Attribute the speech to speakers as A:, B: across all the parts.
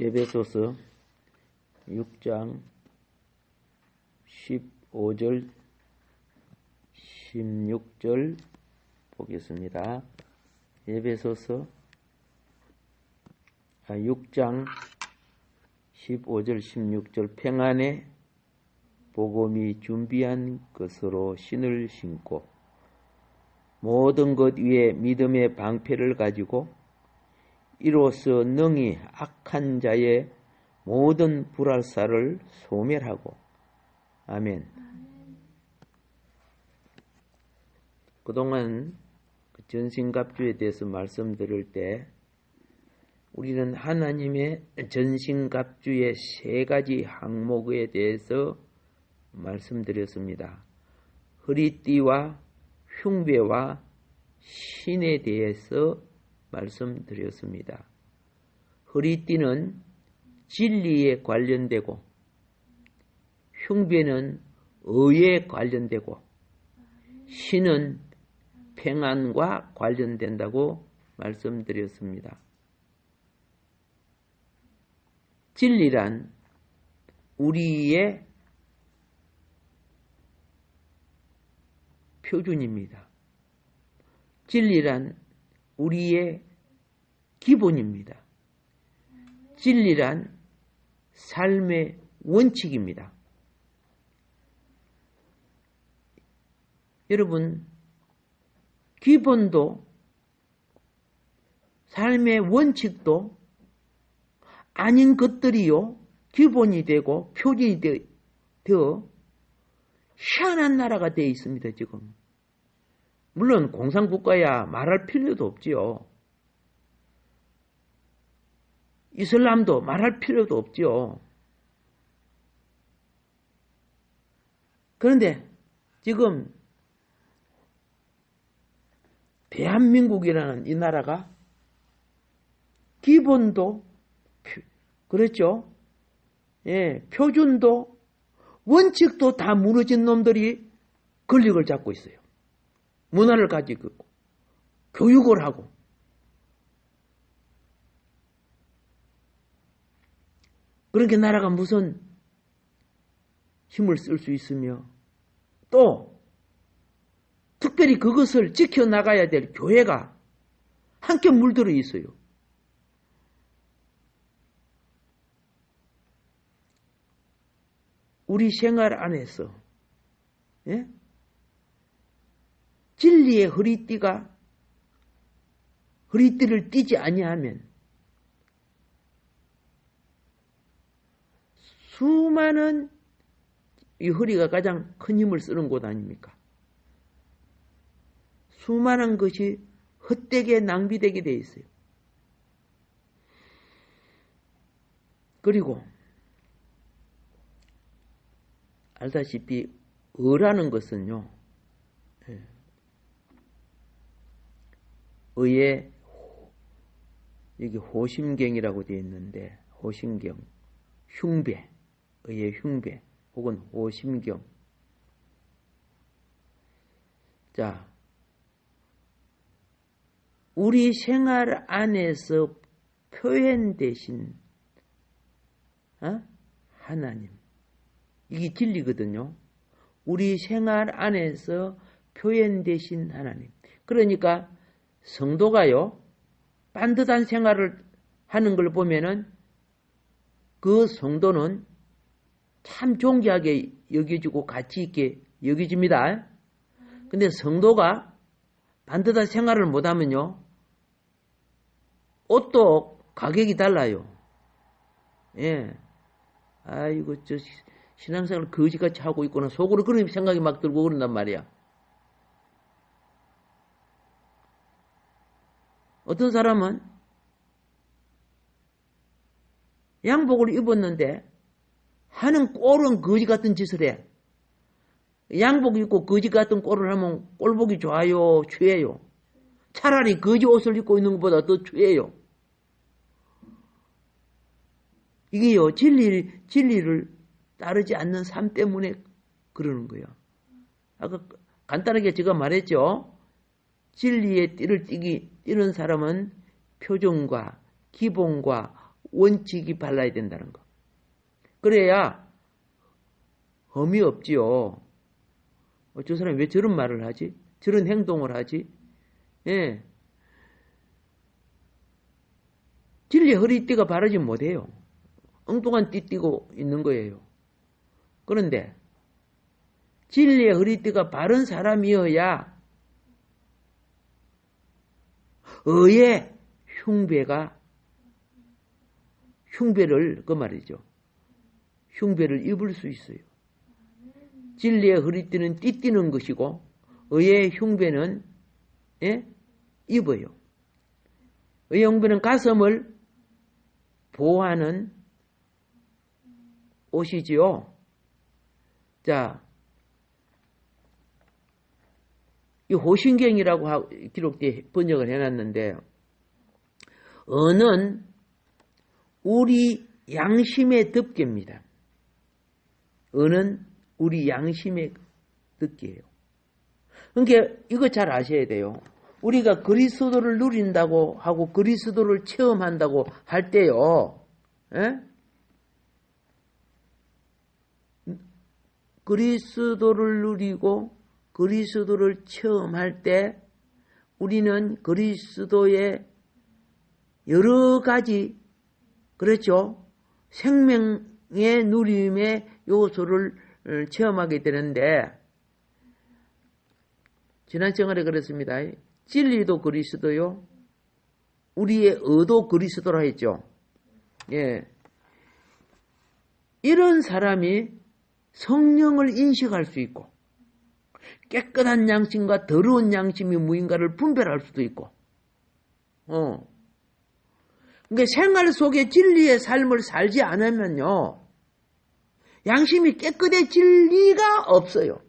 A: 예배소서 6장 15절 16절 보겠습니다. 예배소서 6장 15절 16절 평안에 복음이 준비한 것으로 신을 신고 모든 것 위에 믿음의 방패를 가지고 이로써 능히 악한 자의 모든 불알사를 소멸하고 아멘. 그동안 그 전신갑주에 대해서 말씀드릴 때 우리는 하나님의 전신갑주의 세 가지 항목에 대해서 말씀드렸습니다. 허리띠와 흉배와 신에 대해서 말씀드렸습니다. 허리띠는 진리에 관련되고 흉배는 의에 관련되고 신은 평안과 관련된다고 말씀드렸습니다. 진리란 우리의 표준입니다. 진리란 우리의 기본입니다. 진리란 삶의 원칙입니다. 여러분, 기본도 삶의 원칙도 아닌 것들이요, 기본이 되고 표준이 되어 희한한 나라가 되어 있습니다, 지금. 물론 공산국가야 말할 필요도 없지요. 이슬람도 말할 필요도 없지요. 그런데 지금 대한민국이라는 이 나라가 기본도 그렇죠? 예, 표준도 원칙도 다 무너진 놈들이 권력을 잡고 있어요. 문화를 가지고 교육을 하고 그렇게 나라가 무슨 힘을 쓸 수 있으며 또 특별히 그것을 지켜나가야 될 교회가 함께 물들어 있어요. 우리 생활 안에서 예? 진리의 허리띠가 허리띠를 띠지 아니하면 수많은 이 허리가 가장 큰 힘을 쓰는 곳 아닙니까? 수많은 것이 헛되게 낭비되게 돼 있어요. 그리고 알다시피 의라는 것은요. 의의 여기 호심경이라고 되어 있는데 호심경, 흉배, 의의 흉배 혹은 호심경. 자, 우리 생활 안에서 표현되신 어? 하나님 이게 진리거든요. 우리 생활 안에서 표현되신 하나님. 그러니까 성도가요, 반듯한 생활을 하는 걸 보면은 그 성도는 참 존귀하게 여겨지고 가치 있게 여겨집니다. 근데 성도가 반듯한 생활을 못하면요, 옷도 가격이 달라요. 예. 아이고, 저, 신앙생활 거지같이 하고 있구나. 속으로 그런 생각이 막 들고 그런단 말이야. 어떤 사람은 양복을 입었는데 하는 꼴은 거지 같은 짓을 해. 양복 입고 거지 같은 꼴을 하면 꼴보기 좋아요, 취해요. 차라리 거지 옷을 입고 있는 것보다 더 취해요. 이게요, 진리, 진리를 따르지 않는 삶 때문에 그러는 거예요. 아까 간단하게 제가 말했죠. 진리의 띠를 띠기, 띠는 사람은 표정과 기본과 원칙이 발라야 된다는 거. 그래야 험이 없지요. 어, 저 사람이 왜 저런 말을 하지? 저런 행동을 하지? 예. 진리의 허리띠가 바르지 못해요. 엉뚱한 띠 띠고 있는 거예요. 그런데 진리의 허리띠가 바른 사람이어야 의의 흉배가 흉배를 그 말이죠. 흉배를 입을 수 있어요. 진리의 허리띠는 띠띠는 것이고 의의 흉배는 예? 입어요. 의의 흉배는 가슴을 보호하는 옷이지요. 자, 이 호신경이라고 기록돼 번역을 해놨는데 어는 우리 양심의 덮개입니다. 어는 우리 양심의 덮개예요. 그러니까 이거 잘 아셔야 돼요. 우리가 그리스도를 누린다고 하고 그리스도를 체험한다고 할 때요. 에? 그리스도를 누리고 그리스도를 체험할 때 우리는 그리스도의 여러 가지 그렇죠 생명의 누림의 요소를 어, 체험하게 되는데 지난 시간에 그랬습니다. 진리도 그리스도요. 우리의 의도 그리스도라 했죠. 예. 이런 사람이 성령을 인식할 수 있고 깨끗한 양심과 더러운 양심이 무인가를 분별할 수도 있고 어. 그러니까 생활 속에 진리의 삶을 살지 않으면요. 양심이 깨끗해질 리가 없어요.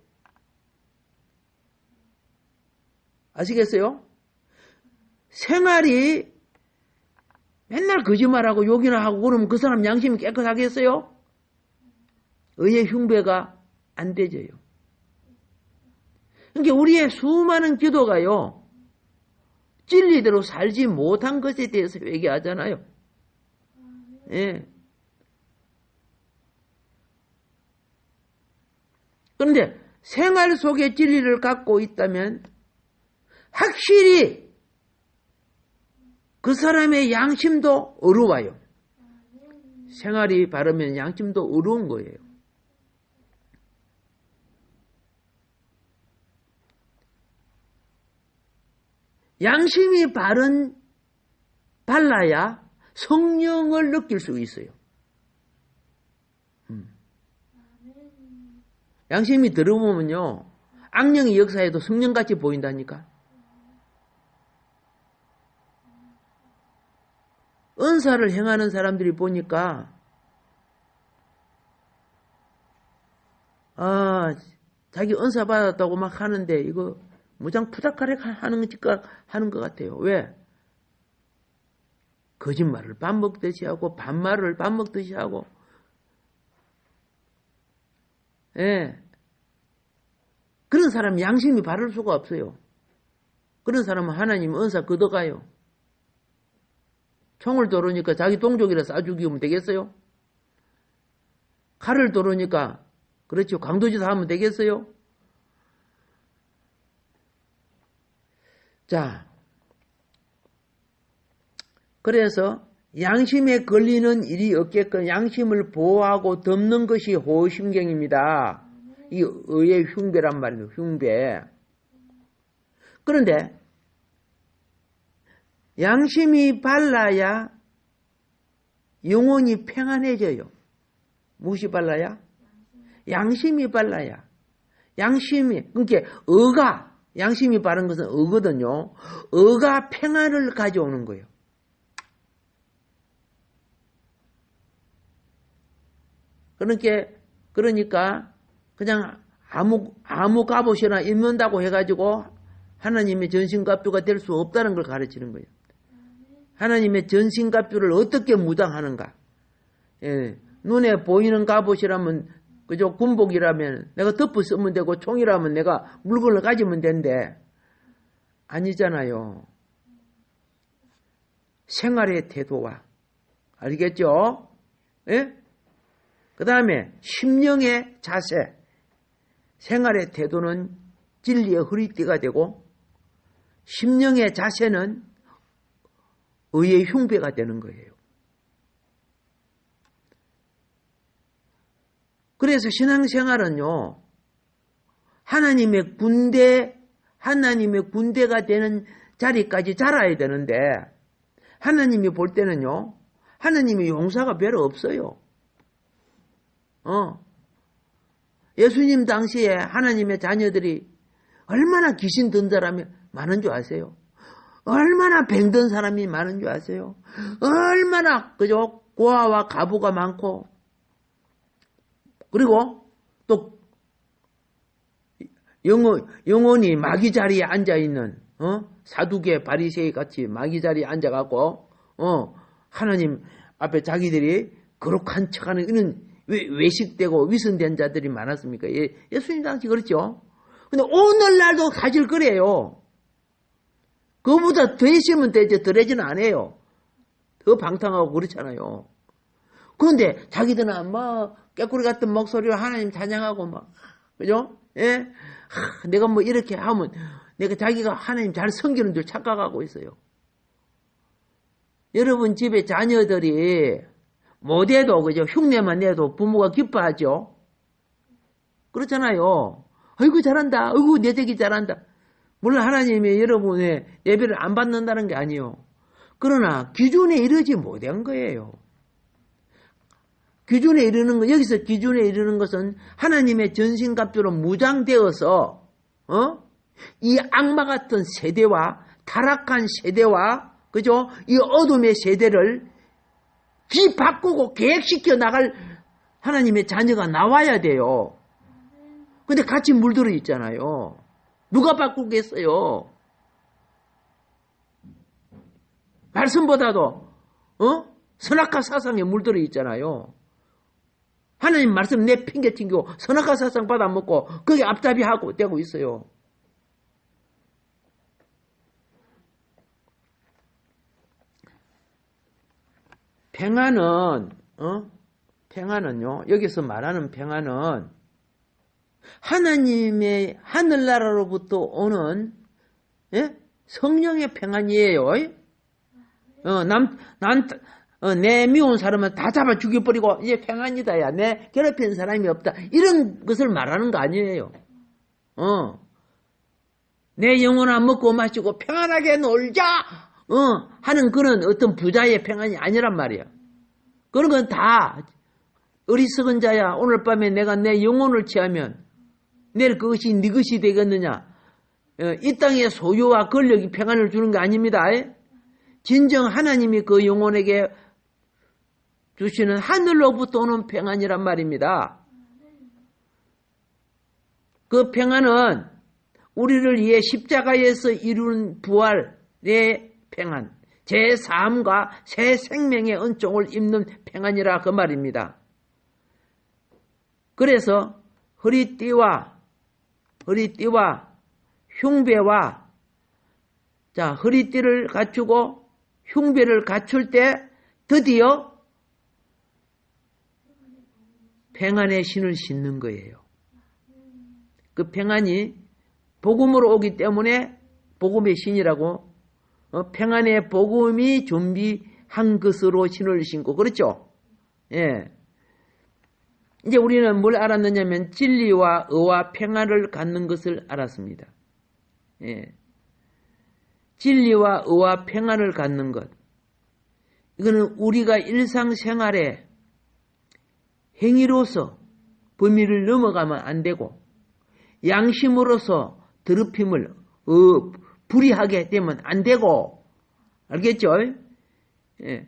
A: 아시겠어요? 생활이 맨날 거짓말하고 욕이나 하고 그러면 그 사람 양심이 깨끗하겠어요? 의의 흉배가 안 되져요. 그러니까 우리의 수많은 기도가요. 진리대로 살지 못한 것에 대해서 회개하잖아요. 예. 그런데 생활 속에 진리를 갖고 있다면 확실히 그 사람의 양심도 어려워요. 생활이 바르면 양심도 어려운 거예요. 양심이 바른 발라야 성령을 느낄 수 있어요. 음. 양심이 들어보면요, 악령의 역사에도 성령같이 보인다니까. 은사를 행하는 사람들이 보니까 아 자기 은사 받았다고 막 하는데 이거 무장 푸작하게 하는 것 하는 것 같아요. 왜? 거짓말을 밥 먹듯이 하고 반말을 밥 먹듯이 하고 예. 그런 사람 양심이 바를 수가 없어요. 그런 사람은 하나님 은사 걷어가요. 총을 도르니까 자기 동족이라 쏴 죽이면 되겠어요? 칼을 도르니까 그렇죠. 강도짓 하면 되겠어요? 자, 그래서 양심에 걸리는 일이 없게끔 양심을 보호하고 덮는 것이 호심경입니다. 이 의의 흉배란 말이에요. 흉배. 그런데 양심이 발라야 영혼이 평안해져요. 무엇이 발라야? 양심이 발라야. 양심이, 그러니까 의가, 양심이 바른 것은 의거든요. 의가 평안을 가져오는 거예요. 그러니까, 그러니까, 그냥 아무, 아무 값옷이나 입는다고 해가지고 하나님의 전신갑주가 될 수 없다는 걸 가르치는 거예요. 하나님의 전신갑주를 어떻게 무장하는가? 예, 눈에 보이는 갑옷이라면 그저 군복이라면 내가 덮어 쓰면 되고 총이라면 내가 물건을 가지면 된대. 아니잖아요. 생활의 태도와 알겠죠? 예? 그 다음에 심령의 자세, 생활의 태도는 진리의 허리띠가 되고 심령의 자세는 의의 흉배가 되는 거예요. 그래서 신앙생활은요, 하나님의 군대, 하나님의 군대가 되는 자리까지 자라야 되는데, 하나님이 볼 때는요, 하나님이 용사가 별로 없어요. 어. 예수님 당시에 하나님의 자녀들이 얼마나 귀신 든 사람이 많은 줄 아세요? 얼마나 병든 사람이 많은 줄 아세요? 얼마나 그죠? 고아와 가부가 많고 그리고 또 영혼, 영혼이 마귀 자리에 앉아 있는 어? 사두개 바리새이 같이 마귀 자리에 앉아 갖고 어? 하나님 앞에 자기들이 거룩한 척하는 이런 외식되고 위선된 자들이 많았습니까? 예, 예수님 당시 그렇죠. 근데 오늘날도 사실 그래요. 그보다 더 있으면 되지 덜해지는 안 해요. 더 방탕하고 그렇잖아요. 그런데 자기들은 뭐 깨꾸리 같은 목소리로 하나님 찬양하고 막 그죠? 예? 하, 내가 뭐 이렇게 하면 내가 자기가 하나님 잘 섬기는 줄 착각하고 있어요. 여러분 집에 자녀들이 못해도 그죠? 흉내만 내도 부모가 기뻐하죠. 그렇잖아요. 아이고 잘한다. 아이고 내 새끼 잘한다. 물론 하나님이 여러분의 예배를 안 받는다는 게 아니에요. 그러나 기준에 이르지 못한 거예요. 기준에 이르는 거 여기서 기준에 이르는 것은 하나님의 전신갑주로 무장되어서 어? 이 악마 같은 세대와 타락한 세대와 그죠? 이 어둠의 세대를 귀 바꾸고 계획시켜 나갈 하나님의 자녀가 나와야 돼요. 근데 같이 물들어 있잖아요. 누가 바꾸겠어요? 말씀보다도 어? 선악과 사상에 물들어 있잖아요. 하나님 말씀 내 핑계 튕기고 선악과 사상 받아먹고 거기 앞잡이 하고 되고 있어요. 평안은 어? 평안은요. 여기서 말하는 평안은 하나님의 하늘나라로부터 오는 예? 성령의 평안이에요. 어, 남, 난, 어, 내 미운 사람은 다 잡아 죽여버리고 이제 평안이다. 야, 내 괴롭히는 사람이 없다. 이런 것을 말하는 거 아니에요. 어. 내 영혼아 먹고 마시고 평안하게 놀자. 어, 하는 그런 어떤 부자의 평안이 아니란 말이야. 그런 건 다 어리석은 자야. 오늘 밤에 내가 내 영혼을 취하면 내일 그것이 네 것이 되겠느냐? 어, 이 땅의 소유와 권력이 평안을 주는 게 아닙니다. 진정 하나님이 그 영혼에게 주시는 하늘로부터 오는 평안이란 말입니다. 그 평안은 우리를 위해 십자가에서 이룬 부활의 평안, 제 삶과 새 생명의 은총을 입는 평안이라 그 말입니다. 그래서 허리띠와 허리띠와 흉배와 자 허리띠를 갖추고 흉배를 갖출 때 드디어 평안의 신을 신는 거예요. 그 평안이 복음으로 오기 때문에 복음의 신이라고 어, 평안의 복음이 준비한 것으로 신을 신고 그렇죠? 예. 이제 우리는 뭘 알았느냐면 진리와 의와 평안을 갖는 것을 알았습니다. 예. 진리와 의와 평안을 갖는 것. 이거는 우리가 일상생활에 행위로서 범위를 넘어가면 안 되고 양심으로서 더럽힘을 어, 불이하게 되면 안 되고 알겠죠? 예.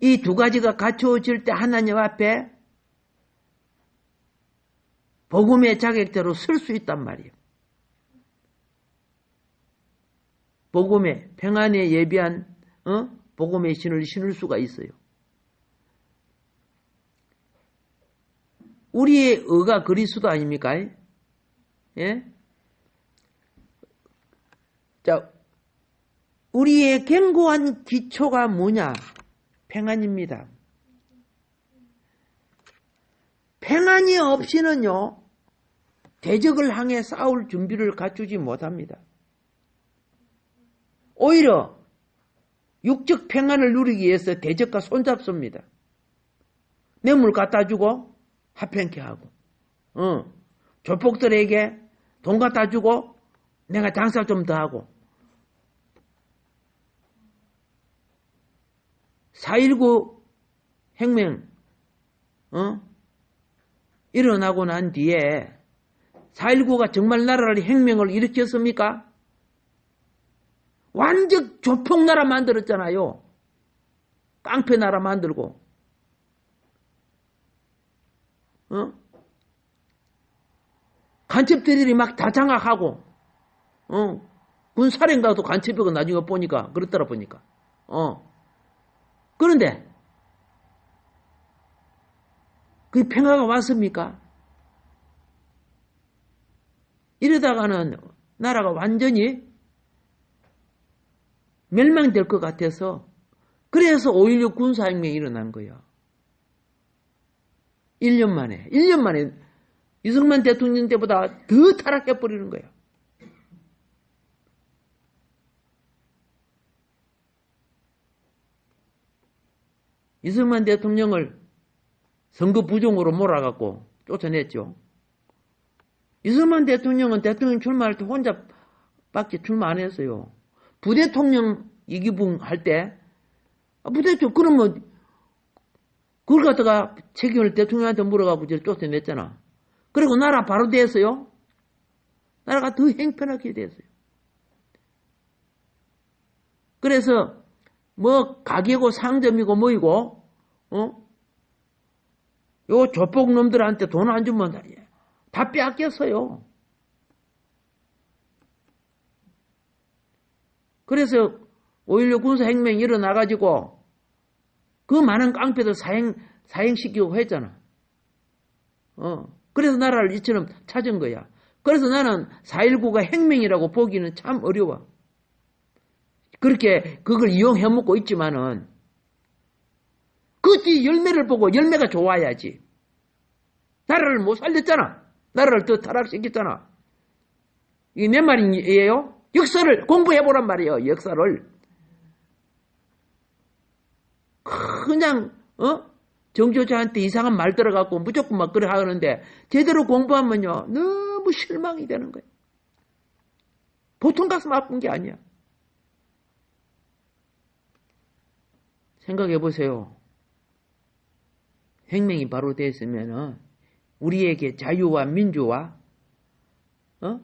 A: 이 두 가지가 갖춰질 때 하나님 앞에 복음의 자격대로 설수 있단 말이에요. 복음의 평안에 예비한 어? 복음의 신을 신을 수가 있어요. 우리의 의가 그리스도 아닙니까? 예? 자, 우리의 견고한 기초가 뭐냐? 평안입니다. 평안이 없이는요, 대적을 향해 싸울 준비를 갖추지 못합니다. 오히려 육적 평안을 누리기 위해서 대적과 손잡습니다. 뇌물 갖다 주고 합평케 하고, 어, 조폭들에게 돈 갖다 주고 내가 장사 좀 더 하고, 4.19 혁명, 어? 일어나고 난 뒤에 4.19가 정말 나라를 혁명을 일으켰습니까? 완전 조폭 나라 만들었잖아요. 깡패 나라 만들고. 어? 간첩들이 막 다 장악하고, 어? 군사령가도 간첩이고 나중에 보니까, 그렇더라 보니까. 어. 그런데, 그 평화가 왔습니까? 이러다가는 나라가 완전히 멸망될 것 같아서 그래서 5.16 군사혁명이 일어난 거예요. 1년 만에 1년 만에 이승만 대통령 때보다 더 타락해버리는 거예요. 이승만 대통령을 선거 부정으로 몰아갖고 쫓아냈죠. 이승만 대통령은 대통령 출마할 때 혼자 밖에 출마 안 했어요. 부대통령 이기붕 할 때, 아, 부대통령, 그러면, 그걸 갖다가 책임을 대통령한테 물어가고 저 쫓아냈잖아. 그리고 나라 바로 됐어요. 나라가 더 행편하게 됐어요. 그래서, 뭐, 가게고 상점이고 뭐이고, 어? 요 조폭 놈들한테 돈 안 주면 다 빼앗겼어요. 그래서 5.16 군사혁명이 일어나가지고 그 많은 깡패들 사행, 사행시키고 했잖아. 어. 그래서 나라를 이처럼 찾은 거야. 그래서 나는 4.19가 혁명이라고 보기는 참 어려워. 그렇게 그걸 이용해 먹고 있지만은 그뒤 열매를 보고 열매가 좋아야지. 나라를 못 살렸잖아. 나라를 더 타락시켰잖아. 이게 몇 말이에요? 역사를 공부해보란 말이에요. 역사를. 그냥 어? 정조자한테 이상한 말 들어갖고 무조건 막 그래 하는데 제대로 공부하면요 너무 실망이 되는 거예요. 보통 가슴 아픈 게 아니야. 생각해 보세요. 혁명이 바로 됐으면은 우리에게 자유와 민주와 어?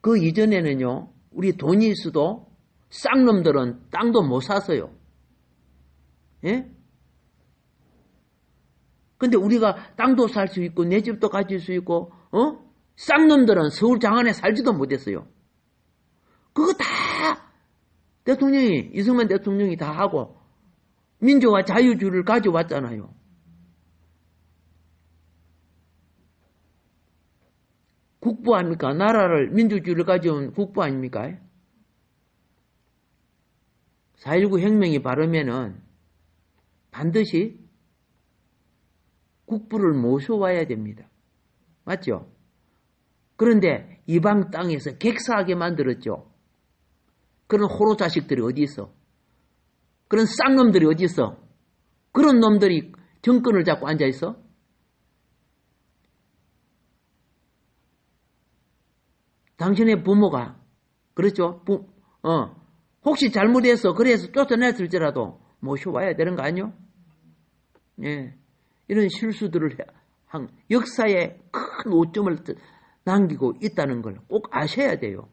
A: 그 이전에는요, 우리 돈이 있어도 쌍놈들은 땅도 못 사서요. 예? 근데 우리가 땅도 살 수 있고, 내 집도 가질 수 있고, 어? 쌍놈들은 서울 장안에 살지도 못했어요. 그거 다 대통령이, 이승만 대통령이 다 하고, 민주와 자유주의를 가져왔잖아요. 국부 아닙니까? 나라를 민주주의를 가져온 국부 아닙니까? 4.19 혁명이 바르면은 반드시 국부를 모셔와야 됩니다. 맞죠? 그런데 이방 땅에서 객사하게 만들었죠. 그런 호로 자식들이 어디 있어? 그런 쌍놈들이 어디 있어? 그런 놈들이 정권을 잡고 앉아 있어? 당신의 부모가 그렇죠? 부, 어, 혹시 잘못해서 그래서 쫓아냈을지라도 모셔와야 되는 거 아니요? 예, 이런 실수들을 한 역사에 큰 오점을 남기고 있다는 걸 꼭 아셔야 돼요.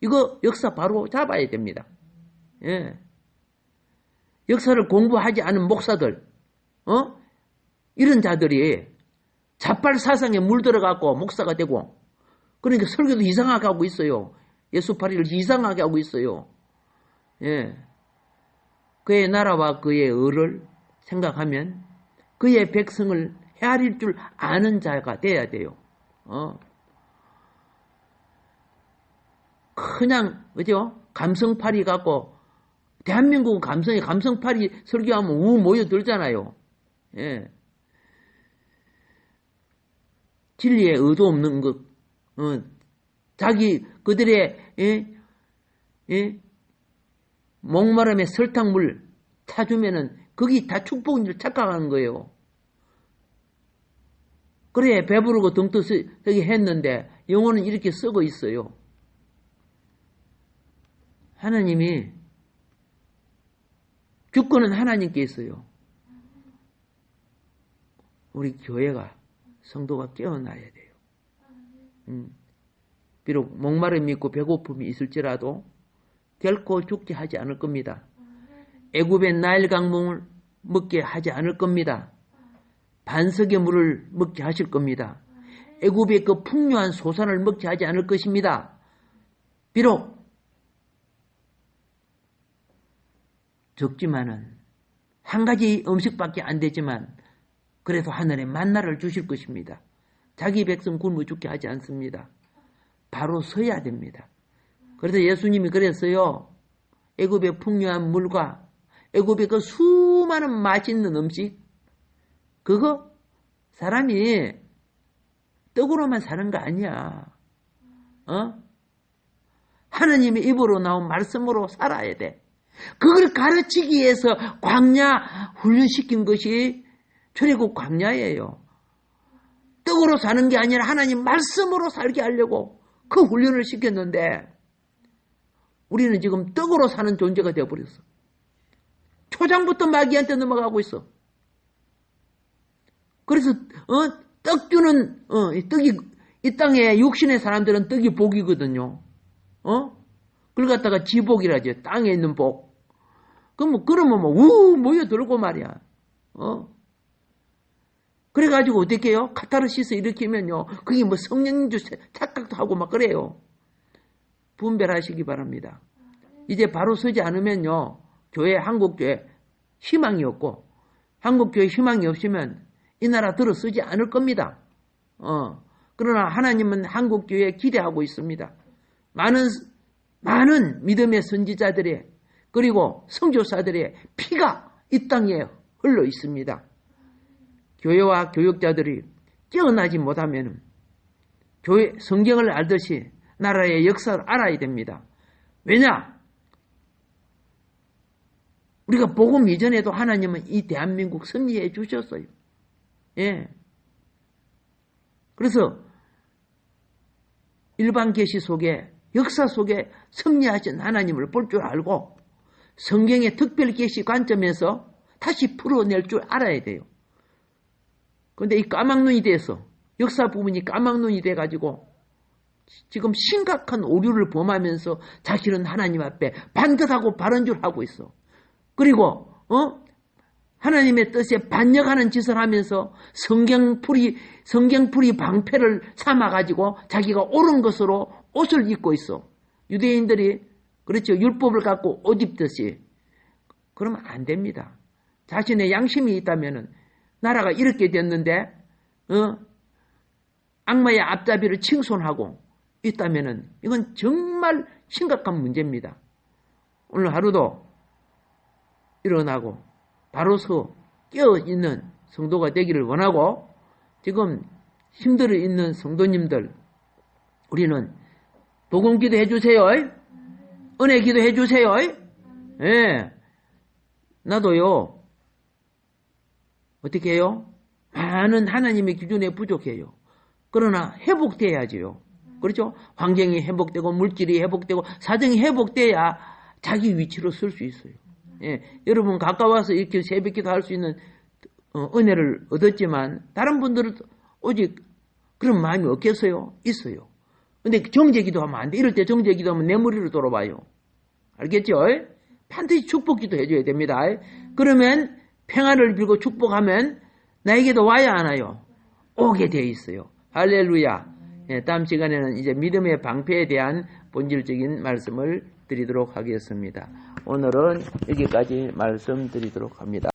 A: 이거 역사 바로 잡아야 됩니다. 예. 역사를 공부하지 않은 목사들, 어? 이런 자들이 자빨 사상에 물들어갖고 목사가 되고 그러니까 설교도 이상하게 하고 있어요. 예수파리를 이상하게 하고 있어요. 예. 그의 나라와 그의 의를 생각하면 그의 백성을 헤아릴 줄 아는 자가 돼야 돼요. 어. 그냥, 그죠? 감성파리 갖고 대한민국은 감성이 감성팔이 설교하면 우 모여들잖아요. 예. 진리에 의도 없는 것, 어, 자기 그들의 예? 예? 목마름에 설탕물 타주면은 거기 다 축복인 줄 착각하는 거예요. 그래 배부르고 등떠서기 했는데 영혼은 이렇게 썩어 있어요. 하나님이 주권은 하나님께 있어요. 우리 교회가 성도가 깨어나야 돼요. 음. 비록 목마름이 있고 배고픔이 있을지라도 결코 죽게 하지 않을 겁니다. 애굽의 나일 강물을 먹게 하지 않을 겁니다. 반석의 물을 먹게 하실 겁니다. 애굽의 그 풍요한 소산을 먹게 하지 않을 것입니다. 비록 적지만은 한 가지 음식밖에 안 되지만 그래도 하늘에 만나를 주실 것입니다. 자기 백성 굶어 죽게 하지 않습니다. 바로 서야 됩니다. 그래서 예수님이 그랬어요. 애굽의 풍요한 물과 애굽의 그 수많은 맛있는 음식 그거 사람이 떡으로만 사는 거 아니야. 어? 하느님의 입으로 나온 말씀으로 살아야 돼. 그걸 가르치기 위해서 광야 훈련시킨 것이 출애굽 광야예요. 떡으로 사는 게 아니라 하나님 말씀으로 살게 하려고 그 훈련을 시켰는데 우리는 지금 떡으로 사는 존재가 되어버렸어. 초장부터 마귀한테 넘어가고 있어. 그래서 어, 떡 주는 어, 이 떡이 이 땅에 육신의 사람들은 떡이 복이거든요. 어? 그걸 갖다가 지복이라죠. 땅에 있는 복. 그럼 뭐 그러면 뭐 우 모여들고 말이야. 어? 그래가지고 어떻게 해요? 카타르시스 일으키면요. 그게 뭐 성령인 줄 착각도 하고 막 그래요. 분별하시기 바랍니다. 이제 바로 서지 않으면요. 교회, 한국교회 희망이 없고, 한국교회 희망이 없으면 이 나라 들어서지 않을 겁니다. 어. 그러나 하나님은 한국 교회에 기대하고 있습니다. 많은, 많은 믿음의 선지자들의, 그리고 성교사들의 피가 이 땅에 흘러 있습니다. 교회와 교육자들이 깨어나지 못하면 교회 성경을 알듯이 나라의 역사를 알아야 됩니다. 왜냐? 우리가 복음 이전에도 하나님은 이 대한민국 승리해 주셨어요. 예. 그래서 일반 계시 속에 역사 속에 승리하신 하나님을 볼 줄 알고 성경의 특별 계시 관점에서 다시 풀어낼 줄 알아야 돼요. 그런데 이 까막눈이 돼서 역사 부분이 까막눈이 돼가지고 지금 심각한 오류를 범하면서 자신은 하나님 앞에 반듯하고 바른 줄 하고 있어. 그리고 어 하나님의 뜻에 반역하는 짓을 하면서 성경풀이 성경풀이 방패를 삼아 가지고 자기가 옳은 것으로 옷을 입고 있어. 유대인들이 그렇죠 율법을 갖고 옷 입듯이 그러면 안 됩니다. 자신의 양심이 있다면은 나라가 이렇게 됐는데 어? 악마의 앞잡이를 칭손하고 있다면 이건 정말 심각한 문제입니다. 오늘 하루도 일어나고 바로 서 깨어 있는 성도가 되기를 원하고 지금 힘들어 있는 성도님들 우리는 복음 기도해 주세요. 은혜 기도해 주세요. 예. 나도요. 어떻게 해요? 많은 하나님의 기준에 부족해요. 그러나 회복돼야지요. 그렇죠? 환경이 회복되고 물질이 회복되고 사정이 회복돼야 자기 위치로 설 수 있어요. 예, 여러분 가까워서 이렇게 새벽 기도 할 수 있는 어, 은혜를 얻었지만 다른 분들은 오직 그런 마음이 없겠어요? 있어요. 근데 정제 기도 하면 안 돼. 이럴 때 정제 기도 하면 내 머리로 돌아봐요. 알겠죠? 반드시 축복 기도 해줘야 됩니다. 그러면 평안을 빌고 축복하면 나에게도 와야 하나요? 오게 되어 있어요. 할렐루야. 예, 다음 시간에는 이제 믿음의 방패에 대한 본질적인 말씀을 드리도록 하겠습니다. 오늘은 여기까지 말씀드리도록 합니다.